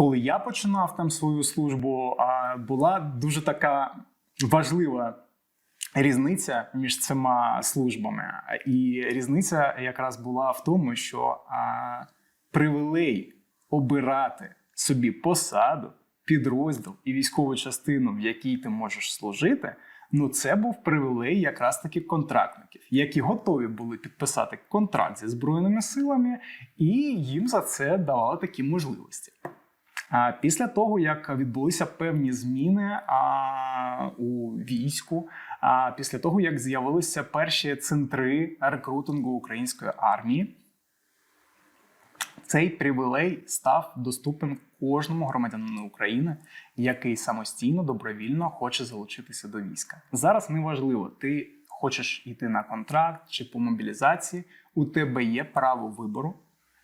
коли я починав там свою службу, була дуже така важлива різниця між цими службами. І різниця якраз була в тому, що а, привілей обирати собі посаду, підрозділ і військову частину, в якій ти можеш служити. Ну, це був привілей якраз таки контрактників, які готові були підписати контракт зі збройними силами, і їм за це давали такі можливості. Після того, як відбулися певні зміни у війську, після того, як з'явилися перші центри рекрутингу української армії, цей привілей став доступен кожному громадянину України, який самостійно добровільно хоче залучитися до війська. Зараз неважливо, ти хочеш йти на контракт чи по мобілізації. У тебе є право вибору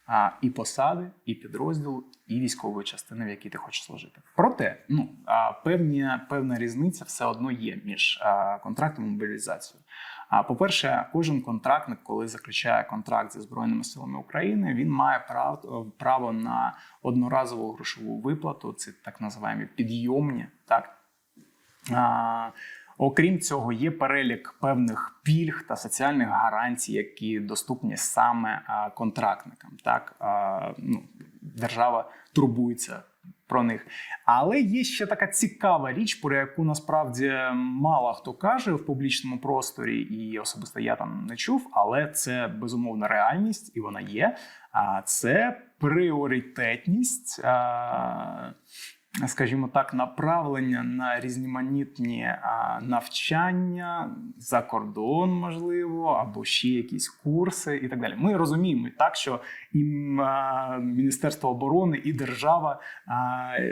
а, і посади, і підрозділу, і військової частини, в якій ти хочеш служити. Проте, ну а, певні, певна різниця все одно є між а, контрактом і мобілізацією. А по-перше, кожен контрактник, коли заключає контракт зі збройними силами України, він має право, право на одноразову грошову виплату. Це так називаємо підйомні. Так а, окрім цього, є перелік певних пільг та соціальних гарантій, які доступні саме контрактникам. Так ну, держава турбується про них. Але є ще така цікава річ, про яку насправді мало хто каже в публічному просторі, і особисто я там не чув, але це безумовна реальність, і вона є. А це пріоритетність. Скажімо так, направлення на різноманітні навчання за кордон, можливо, або ще якісь курси і так далі. Ми розуміємо так, що і Міністерство оборони і держава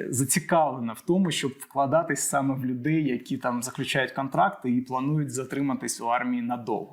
зацікавлена в тому, щоб вкладатись саме в людей, які там заключають контракти і планують затриматись у армії надовго.